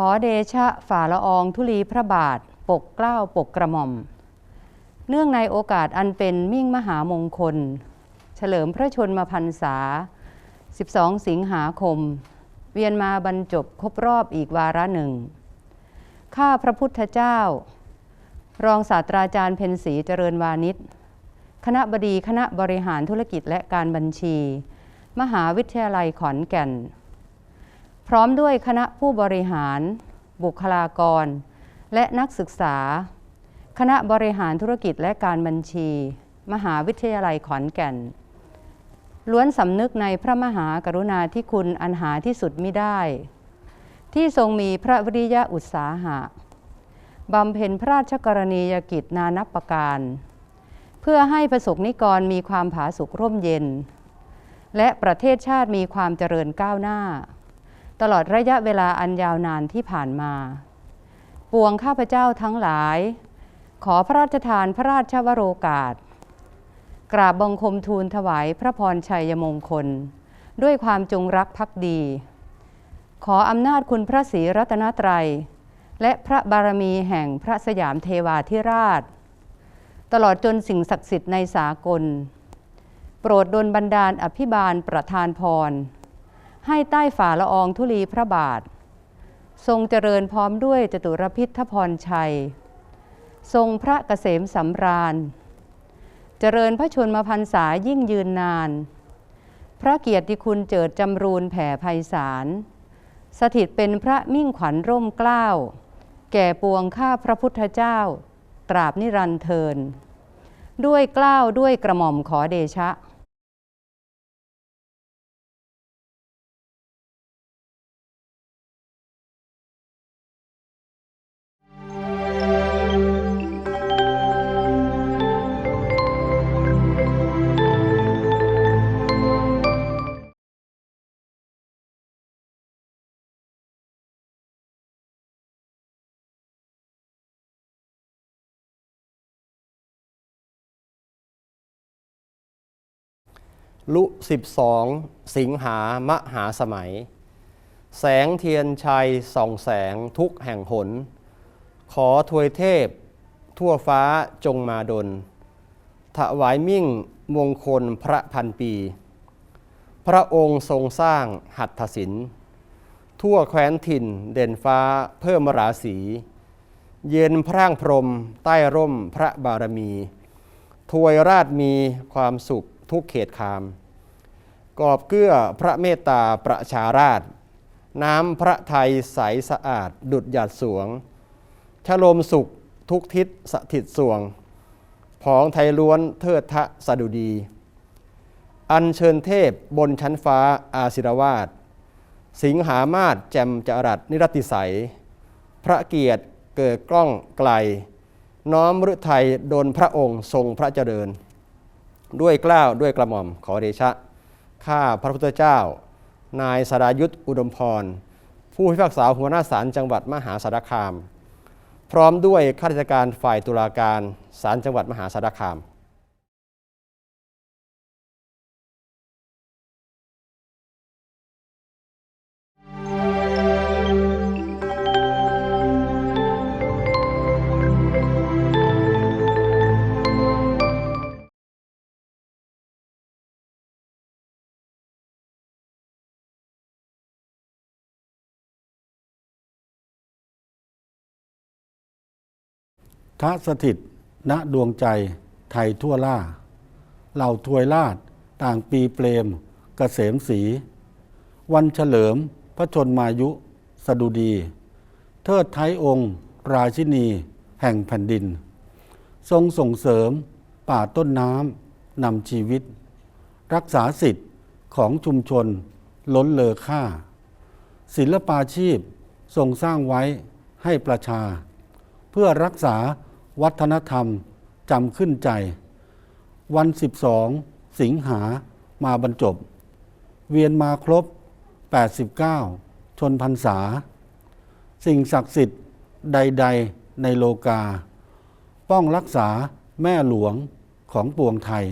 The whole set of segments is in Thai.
ขอเดชะฝ่าละอองธุลีพระบาท ปกเกล้าปกกระหม่อม เนื่องในโอกาสอันเป็นมิ่งมหามงคล เฉลิมพระชนมพรรษา 12 สิงหาคม เวียนมาบรรจบครบรอบอีกวาระหนึ่ง ข้าพระพุทธเจ้า รองศาสตราจารย์เพ็ญศรีเจริญวานิชคณะบดีคณะบริหารธุรกิจและการบัญชี มหาวิทยาลัยขอนแก่น พร้อมด้วยคณะผู้บริหาร บุคลากร และนักศึกษา คณะบริหารธุรกิจและการบัญชี มหาวิทยาลัยขอนแก่น ล้วนสำนึกในพระมหากรุณาธิคุณอันหาที่สุดไมิได้ ที่ทรงมีพระวิริยะอุตสาหะบำเพ็ญพระราชกรณียกิจนานับประการ เพื่อให้ประสบนิกรมีความผาสุกร่มเย็น และประเทศชาติมีความเจริญก้าวหน้า ตลอดระยะเวลาอันยาวนานที่ผ่านมา ปวงข้าพเจ้าทั้งหลาย ขอพระราชทานพระราชวโรกาส กราบบังคมทูลถวายพระพรชัยมงคล ด้วยความจงรักภักดี ขออำนาจคุณพระศรีรัตนตรัย และพระบารมีแห่งพระสยามเทวาธิราช ตลอดจนสิ่งศักดิ์สิทธิ์ในสากล โปรดดลบันดาลอภิบาลประทานพร ให้ใต้ฝ่าละอองธุลีพระบาท ทรงเจริญพร้อมด้วยจตุรพิทธพรชัย ทรงพระเกษมสำราญ เจริญพระชนมพรรษายิ่งยืนนาน พระเกียรติคุณเจิดจำรูนแผ่ไพศาลสถิตเป็นพระมิ่งขวัญร่มเกล้า แก่ปวงข้าพระพุทธเจ้า ตราบนิรันดร์เทิน ด้วยเกล้าวด้วยกระหม่อมขอเดชะ ลุ12สิงหามหาสมัย แสงเทียนชัยส่องแสงทุกแห่งหน ขอถวยเทพ ทั่วฟ้าจงมาดลถวายมิ่งมงคลพระพันปี พระองค์ทรงสร้างหัตถศิลป์ทั่วแคว้นถิ่นเด่นฟ้าเพิ่มราศีเย็นพร่างพรมใต้ร่มพระบารมีถวยราชมีความสุข ทุกเขตคาม กอบเกื้อพระเมตตาประชาราช น้ำพระไทยใสสะอาดดุดหยาดสวง ชโลมสุขทุกทิศสถิตสวงผองไทยล้วนเทิดทะสดุดี อัญเชิญเทพบนชั้นฟ้าอาศิรวาสสิงหามาศแจ่มจรัสนิรติใสยพระเกียรติเกิดกล้องไกล น้อมฤทัยโดนพระองค์ทรงพระเจริญ ด้วยกล้าวด้วยกระหม่อมขอเดชะ ข้าพระพุทธเจ้า นายสรายุทธอุดมพร ผู้พิพากษาหัวหน้าศาลจังหวัดมหาสารคาม พร้อมด้วยข้าราชการฝ่ายตุลาการศาลจังหวัดมหาสารคาม ทะสถิต ณดวงใจไทยทั่วล่า เหล่าทวยราช ต่างปีเปรมกเกษมสีวันเฉลิมพระชนมายุสดุดี เทิดไทยองค์ ราชินีแห่งแผ่นดิน ทรงส่งเสริมป่าต้นน้ำนำชีวิต รักษาสิทธิ์ของชุมชนล้นเลอค่า ศิลปาชีพทรงสร้างไว้ให้ประชา เพื่อรักษา วัฒนธรรมจำขึ้นใจ วัน 12 สิงหามาบรรจบ เวียนมาครบ 89 ชนพรรษา สิ่งศักดิ์สิทธิ์ใด ๆ ในโลกา ป้องรักษาแม่หลวงของปวงไทย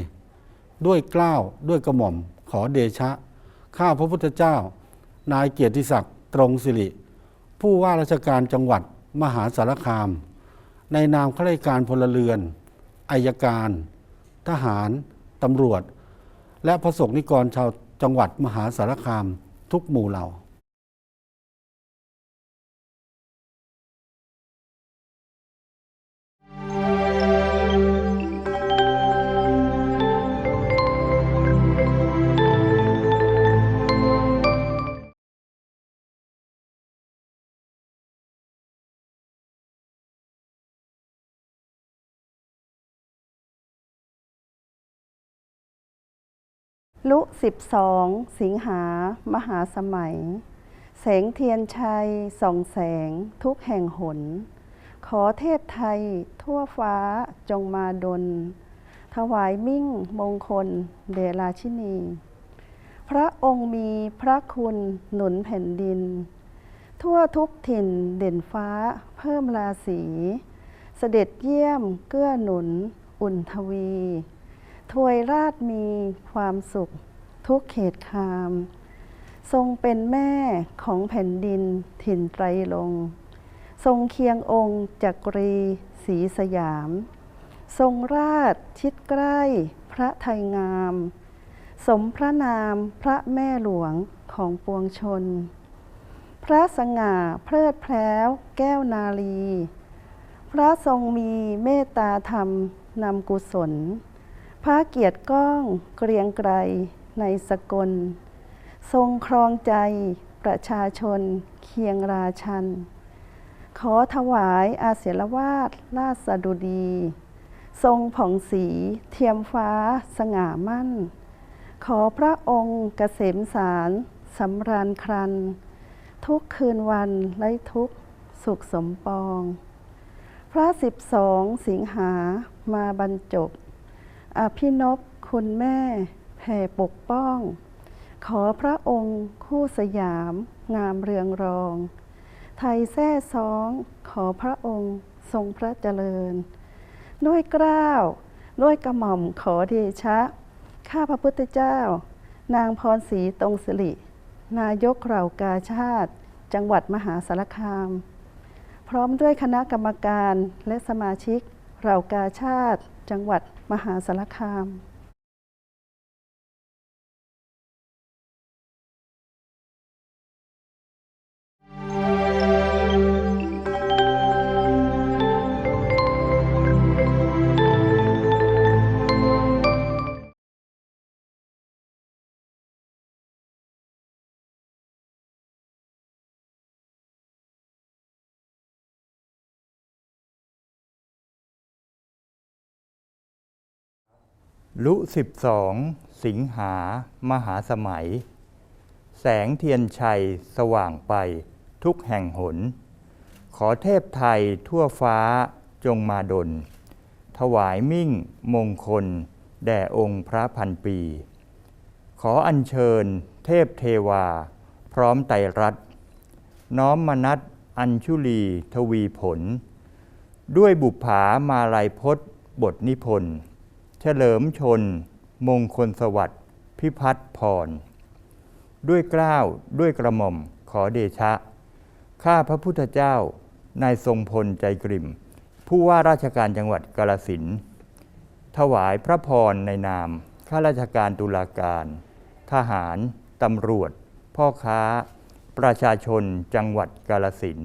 ด้วยเกล้าวด้วยกระหม่อมขอเดชะ ข้าพระพุทธเจ้า นายเกียรติศักดิ์ตรงสิริ ผู้ว่าราชการจังหวัดมหาสารคาม ในนามข้าราชการพลเรือนอายการ ทหาร ตำรวจ และพระสงฆ์นิกรชาวจังหวัดมหาสารคามทุกหมู่เหล่า ลุ12สิงหามหาสมัย แสงเทียนชัยส่องแสงทุกแห่งหน ขอเทพไทยทั่วฟ้าจงมาดล ถวายมิ่งมงคลเดราชินี พระองค์มีพระคุณหนุนแผ่นดิน ทั่วทุกถิ่นเด่นฟ้าเพิ่มราศี เสด็จเยี่ยมเกื้อหนุน อุ่นทวี ถวยราชมีความสุข ทุกเขตคาม ทรงเป็นแม่ของแผ่นดินถิ่นไตรลง ทรงเคียงองค์จักรีศรีสยาม ทรงราชชิดใกล้พระไทยงาม สมพระนามพระแม่หลวงของปวงชน พระสง่าเพลิดเพล้วแก้วนาลี พระทรงมีเมตตาธรรมนำกุศล พระเกียรติก้องเกรียงไกรในสกล ทรงครองใจประชาชนเคียงราชัน ขอถวายอาเสรวาสราชดุดี ทรงผ่องสีเทียมฟ้าสง่ามั่น ขอพระองค์เกษมสารสำราญครัน ทุกคืนวันไร้ทุกสุขสมปอง พระสิบสองสิงหามาบรรจบ อภินพคุณแม่แผ่ปกป้อง ขอพระองค์คู่สยาม งามเรืองรอง ไทยแท้ซอง ขอพระองค์ทรงพระเจริญ ด้วยกล้าว ด้วยกระหม่อมขอเดชะ ข้าพระพุทธเจ้า นางพรศรีตรงสิริ นายกเหล่ากาชาติ จังหวัดมหาสารคาม พร้อมด้วยคณะกรรมการและสมาชิกเหล่ากาชาติ จังหวัด มหาสารคาม ลุสิบสองสิงหามหาสมัย แสงเทียนชัยสว่างไปทุกแห่งหน ขอเทพไทยทั่วฟ้าจงมาดล ถวายมิ่งมงคล แด่องค์พระพันปี ขออัญเชิญเทพเทวา พร้อมไตรรัตน้อมมนัดอัญชุลีทวีผล ด้วยบุปผามาลัยพจน์บทนิพนธ์ ฉลิมชน มงคลสวัสดิ์พิพัฒน์พร ด้วยกล้าวด้วยกระหม่อมขอเดชะ ข้าพระพุทธเจ้านายทรงพลใจกริมผู้ว่าราชการจังหวัดกาลสินถวายพระพรในนาม ข้าราชการตุลาการ ทหาร ตำรวจ พ่อค้า ประชาชนจังหวัดกาลสิน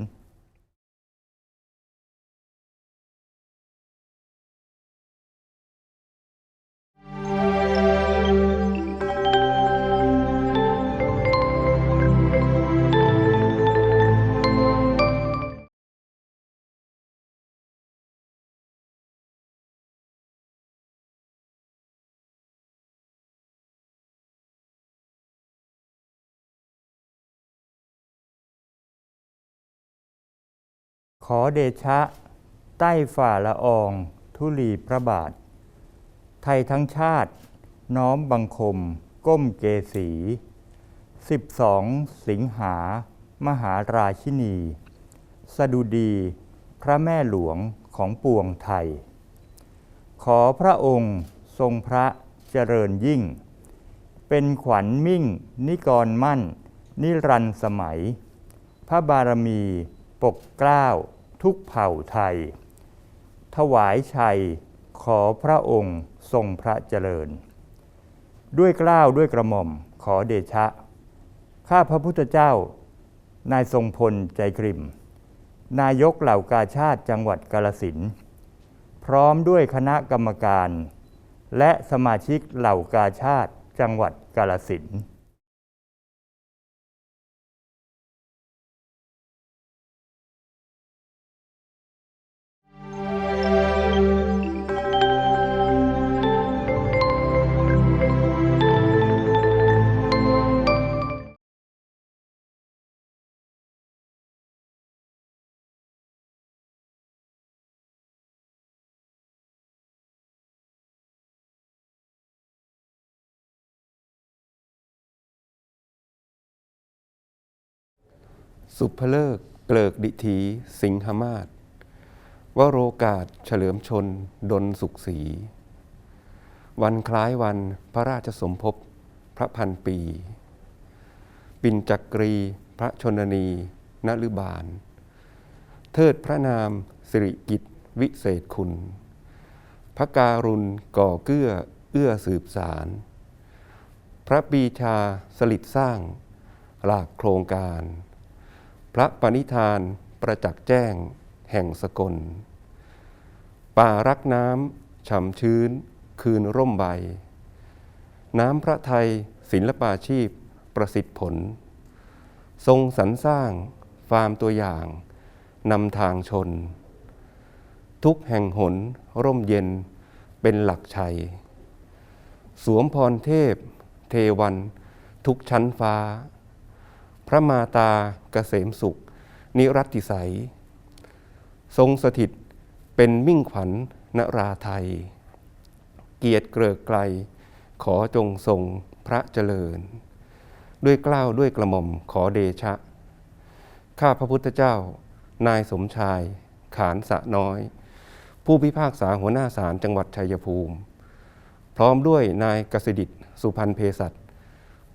ขอเดชะ ใต้ฝ่าละอองธุลีพระบาท ไทยทั้งชาติ น้อมบังคม ก้มเกษีสิบสองสิงหา มหาราชินี สดุดี พระแม่หลวงของปวงไทย ขอพระองค์ทรงพระเจริญยิ่ง เป็นขวัญมิ่ง นิกรมั่น นิรันต์สมัย พระบารมีปกเกล้า ทุกเผ่าไทย ถวายชัยขอพระองค์ทรงพระเจริญ ด้วยกล้าวด้วยกระหม่อมขอเดชะ ข้าพระพุทธเจ้า นายทรงพลใจกริมนายกเหล่ากาชาติจังหวัดกาลสินพร้อมด้วยคณะกรรมการ และสมาชิกเหล่ากาชาติจังหวัดกาลสิน สุภเลิกเกลิกดิถีสิงหมาศวโรกาสเฉลิมชน ดนสุขศรีวันคล้ายวันพระราชสมภพพระพันปี ปินจักรีพระชนนีนฤบาล เทิดพระนามสิริกิตวิเศษคุณ พระการุณก่อเกื้อเอื้อสืบสาร พระปีชาสลิดสร้างหลากโครงการ พระปณิธานประจักษ์แจ้งแห่งสกล ป่ารักน้ำฉ่ำชื้นคืนร่มใบ น้ำพระไทยศิลปาชีพประสิทธิผล ทรงสรรสร้างฟาร์มตัวอย่างนำทางชน ทุกแห่งหนร่มเย็นเป็นหลักชัย สวมพรเทพ เทวัน ทุกชั้นฟ้า พระมาตาเกษมสุข นิรัติสัยทรงสถิตเป็นมิ่งขวัญนราไทย เกียรติเกริกไกล ขอจงทรงพระเจริญ ด้วยเกล้าวด้วยกระหม่อมขอเดชะ ข้าพระพุทธเจ้า นายสมชาย ขานสะน้อย ผู้พิพากษาหัวหน้าศาลจังหวัดชัยภูมิ พร้อมด้วยนายกสิดิตสุพันธ์เพศัต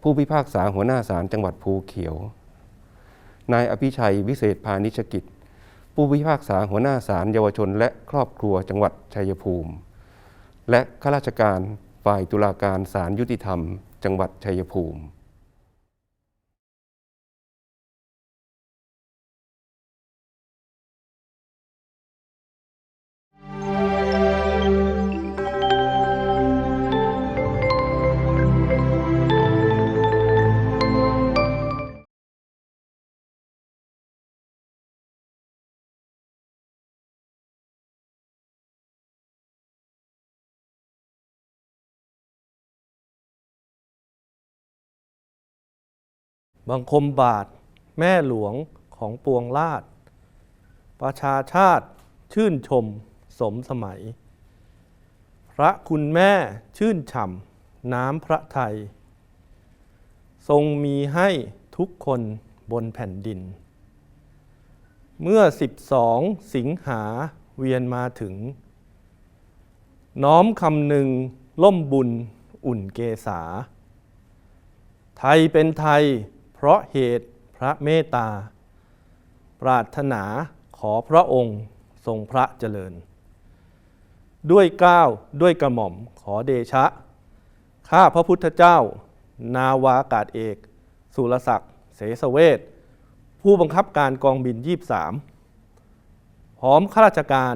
ผู้พิพากษาหัวหน้าศาลจังหวัดภูเขียว นายอภิชัยวิเศษพานิชกิจ ผู้พิพากษาหัวหน้าศาลเยาวชน และครอบครัวจังหวัดชัยภูมิ และข้าราชการฝ่ายตุลาการศาลยุติธรรม จังหวัดชัยภูมิ บังคมบาท แม่หลวงของปวงราช ประชาชาติชื่นชมสมสมัย พระคุณแม่ชื่นฉ่ำน้ำพระไทย ทรงมีให้ทุกคนบนแผ่นดิน เมื่อ 12 สิงหาเวียนมาถึง น้อมคำหนึ่งล่มบุญอุ่นเกษา ไทยเป็นไทย ราะเหตุพระเมตตา ปรารถนาขอพระองค์ทรงพระเจริญ ด้วยก้าวด้วยกระหม่อมขอเดชะ ข้าพระพุทธเจ้า นาวากาศเอก สุรศักดิ์เสสเวทผู้บังคับการกองบิน 23 พร้อมข้าราชการ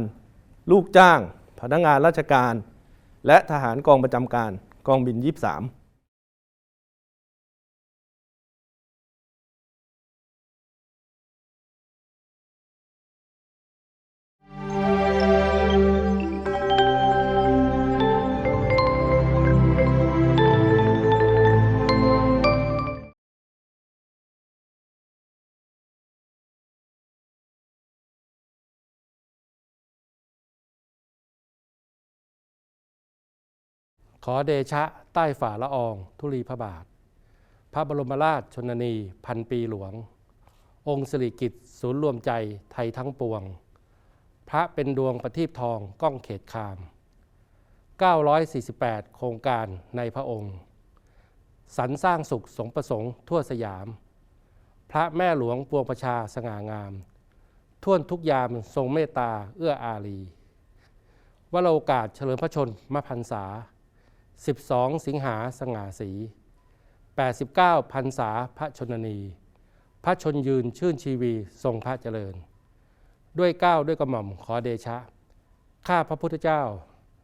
ลูกจ้าง พนักงานราชการ และทหารกองประจำการกองบิน 23 ขอเดชะใต้ฝ่าละออง ธุลีพระบาท พระบรมราชชนนีพันปีหลวง องค์สิริกิติ์ศูนย์รวมใจไทยทั้งปวง พระเป็นดวงประทีปทองก้องเขตคาม 948 โครงการในพระองค์สรรสร้างสุขสงประสงค์ทั่วสยาม พระแม่หลวงปวงประชาสง่างาม ท่วนทุกยามทรงเมตตาเอื้ออารีวโรโอกาสเฉลิมพระชนมพรรษา 12 สิงหาสง่าสี 89พรรษาพระชนนี พระชนยืนชื่นชีวีทรงพระเจริญ ด้วยเก้าวด้วยกระหม่อมขอเดชะ ข้าพระพุทธเจ้า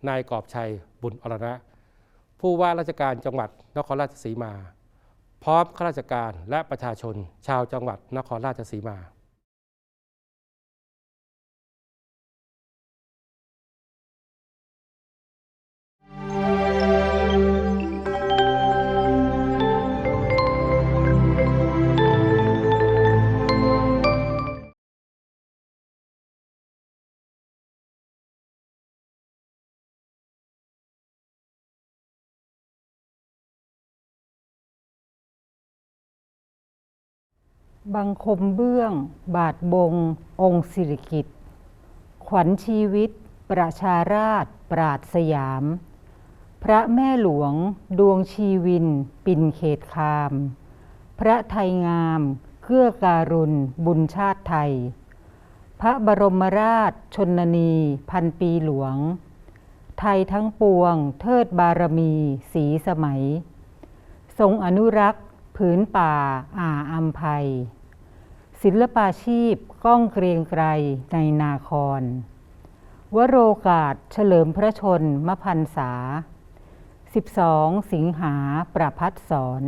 นายกอบชัยบุญอรณะ ผู้ว่าราชการจังหวัดนครราชสีมา พร้อมข้าราชการและประชาชนชาวจังหวัดนครราชสีมา บังคมเบื้อง บาทบง องค์สิริกิตขวัญชีวิต ประชาราช ปราดสยาม พระแม่หลวง ดวงชีวิน ปินเขตคาม พระไทยงาม เกื้อการุณ บุญชาติไทย พระบรมราช ชนนี พันปีหลวง ไทยทั้งปวง เทิดบารมี สีสมัย ทรงอนุรักษ์ผืนป่า อ่าอัมภัย ศิลปาชีพก้องเกรียงไกรในนาคร วโรกาสเฉลิมพระชนมพรรษา 12 สิงหาประพัดสอน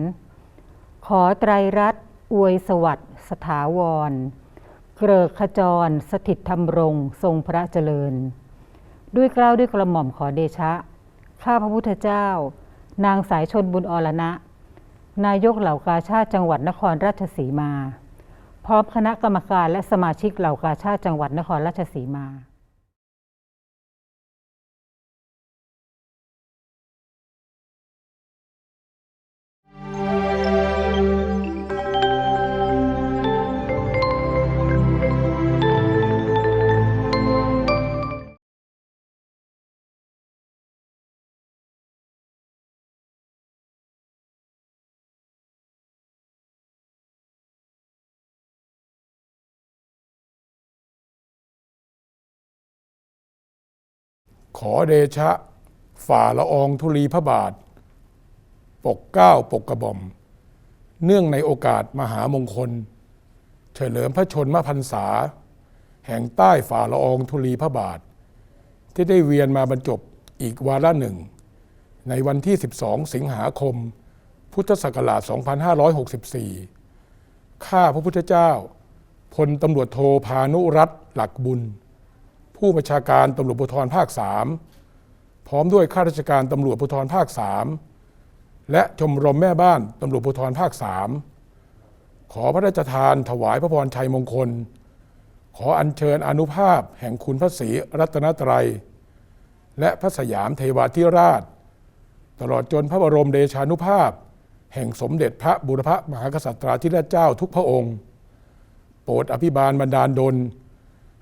ขอไตรรัตน์อวยสวัสดิ์สถาวร เกริกขจรสถิตธรรมรงทรงพระเจริญ ด้วยเกล้าวด้วยกระหม่อมขอเดชะ ข้าพระพุทธเจ้า นางสายชนบุญอรณะ นายกเหล่ากาชาติจังหวัดนครราชสีมา พร้อมคณะกรรมการและสมาชิกเหล่ากาชาติจังหวัดนครราชสีมา ขอเดชะ ฝ่าละอองธุลีพระบาท ปกเก้าปกกระหม่อม เนื่องในโอกาสมหามงคล เฉลิมพระชนมพรรษา แห่งใต้ฝ่าละอองธุลีพระบาท ที่ได้เวียนมาบรรจบอีกวาระหนึ่ง ในวันที่ 12 สิงหาคม พุทธศักราช 2564 ข้าพระพุทธเจ้าพลตำรวจโทพานุรัตน์หลักบุญ ผู้บัญชาการตำรวจภูธรภาค3พร้อมด้วยข้าราชการตำรวจภูธรภาค3และชมรมแม่บ้านตำรวจภูธรภาค3ขอพระราชทานถวายพระพรชัยมงคล ขออัญเชิญอนุภาพแห่งคุณพระศรีรัตนตรัย และพระสยามเทวาธิราช ตลอดจนพระบรมเดชานุภาพ แห่งสมเด็จพระบุรพมหากษัตริย์ที่ราชเจ้าทุกพระองค์ โปรดอภิบาลบรรดาลดล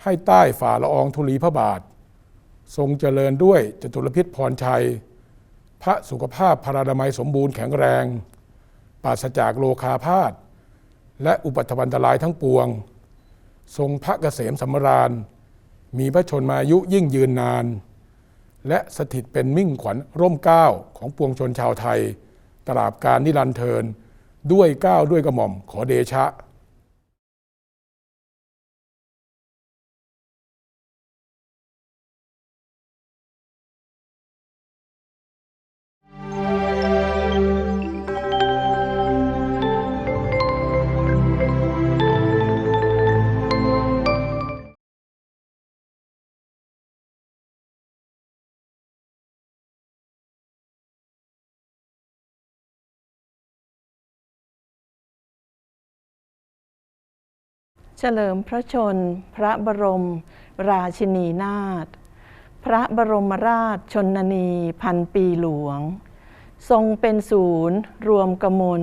ให้ใต้ฝ่าละอองธุลีพระบาท ทรงเจริญด้วยจตุรพิษพรชัย พระสุขภาพพรานามัยสมบูรณ์แข็งแรง ปราศจากโลคาพาธและอุปัตถวันตรายทั้งปวง ทรงพระเกษมสำราญ มีพระชนมายุยิ่งยืนนาน และสถิตเป็นมิ่งขวัญร่มเก้าของปวงชนชาวไทย ตราบการนิรันดร์เทินด้วยเก้าวด้วยกระหม่อมขอเดชะ เฉลิมพระชน พระบรม ราชินีนาถพระบรมราชชนนีพันปีหลวง ทรงเป็นศูนย์ รวมกมล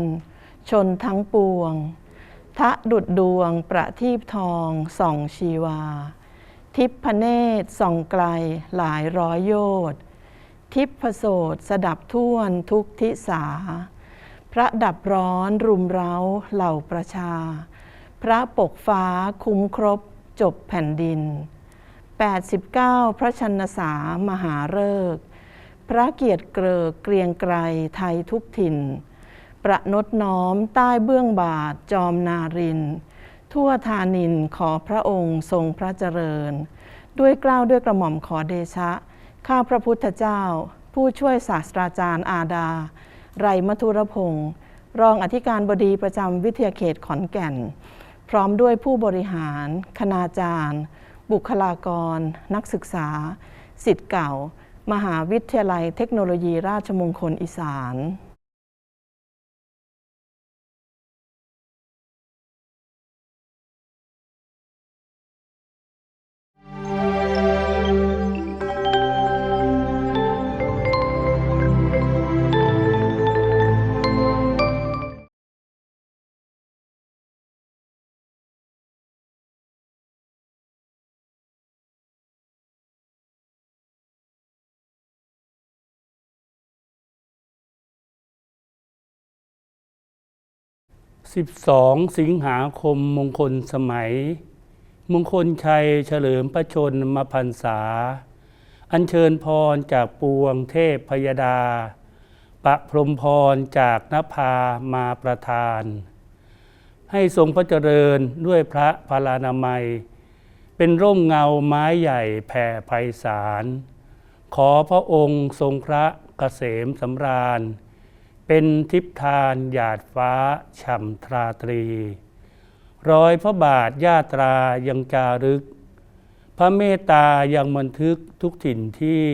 ชนทั้งปวง ทะดุดดวงประทีปทองส่องชีวา ทิพพเนตรส่องไกลหลายร้อยโยชน์ทิพโสดสดับท่วนทุกทิสา พระดับร้อนรุมเร้าเหล่าประชา พระปกฟ้าคุ้มครบจบแผ่นดิน 89 พระชนสามหาฤกษ์พระเกียรติเกริกเกรียงไกรไทยทุกถิ่น ประนดน้อมใต้เบื้องบาทจอมนาริน ทั่วธานินขอพระองค์ทรงพระเจริญ ด้วยเกล้าวด้วยกระหม่อมขอเดชะ ข้าพระพุทธเจ้า ผู้ช่วยศาสตราจารย์อาดา ไรมัทุรพงศ์รองอธิการบดีประจำวิทยาเขตขอนแก่น พร้อมด้วยผู้บริหาร คณาจารย์ บุคลากร นักศึกษา สิทธิ์เก่า มหาวิทยาลัยเทคโนโลยีราชมงคลอีสาน 12 สิงหาคมมงคลสมัย มงคลชัยเฉลิมพระชนมพรรษา อัญเชิญพรจากปวงเทพพยดา ประพรมพรจากนภามาประทาน ให้ทรงพระเจริญด้วยพระพลานามัย เป็นร่มเงาไม้ใหญ่แผ่ไพศาล ขอพระองค์ทรงพระเกษมสำราญ เป็นทิพทานหยาดฟ้าฉ่ำทราตรี รอยพระบาทญาตรายังจารึก พระเมตตายังบันทึกทุกถิ่นที่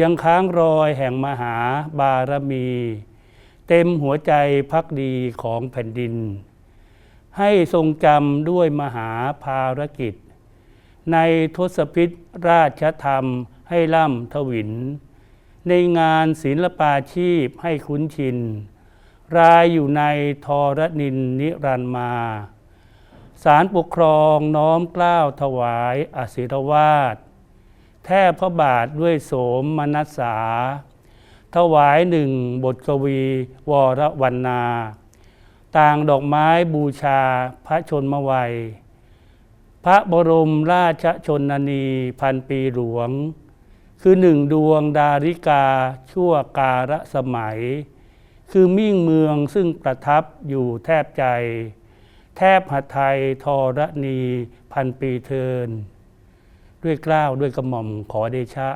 ยังค้างรอยแห่งมหาบารมี เต็มหัวใจพักดีของแผ่นดิน ให้ทรงจำด้วยมหาภารกิจ ในทศพิษราชธรรมให้ล่ำทวิน ในงานศิลปาชีพให้คุ้นชิน รายอยู่ในทรนินนิรันมา สารปกครองน้อมกล้าวถวายอศิรวาสแทบพระบาทด้วยโสมมนัสสา ถวายหนึ่งบทกวีวรวรรณาต่างดอกไม้บูชาพระชนมวัย พระบรมราชชนนีพันปีหลวง คือหนึ่งดวงดาริกาชั่วการะสมัย คือมิ่งเมืองซึ่งประทับอยู่แทบใจ แทบหัไทยทรณีพันปีเทิน ด้วยกล้าวด้วยกระหม่อมขอเดชะ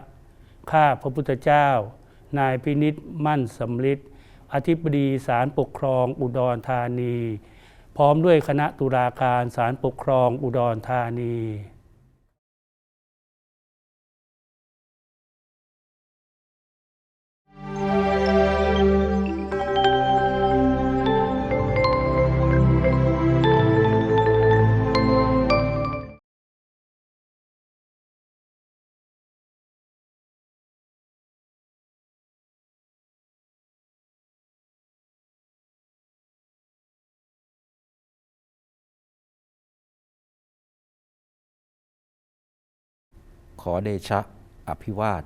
ข้าพระพุทธเจ้า นายพินิษมั่นสำลิดอธิบดีศาลปกครองอุดรธานี พร้อมด้วยคณะตุลาการศาลปกครองอุดรธานี อเดชะอภิวาท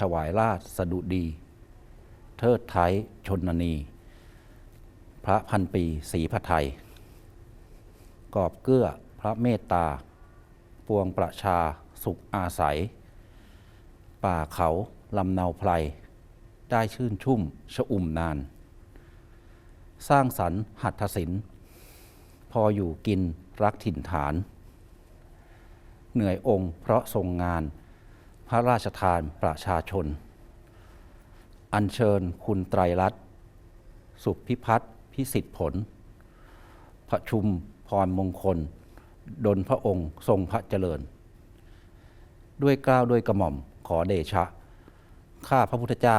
ถวายราชสดุดี เทิดไทยชนนี พระพันปีศรีพระไทย กอบเกื้อพระเมตตา ปวงประชาสุขอาศัย ป่าเขาลำเนาไพร ได้ชื่นชุ่มชอุ่มนาน สร้างสรรค์หัตถศิลป์พออยู่กินรักถิ่นฐาน เหนื่อยองค์ เพราะทรงงาน พระราชทานประชาชน อัญเชิญคุณไตรรัตน์สุพิพัฒน์พิสิทธิผลประชุมพรมงคลดลพระองค์ทรงพระเจริญ ด้วยกล้าวด้วยกระหม่อมขอเดชะ ข้าพระพุทธเจ้า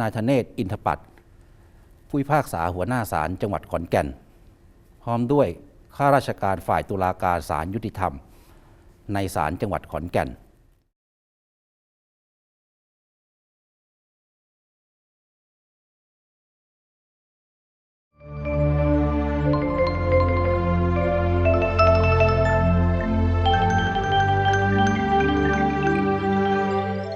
นายธเนศอินทปัตผู้พิพากษาหัวหน้าศาลจังหวัดขอนแก่น พร้อมด้วย ข้าราชการฝ่ายตุลาการศาลยุติธรรม ในศาลจังหวัดขอนแก่น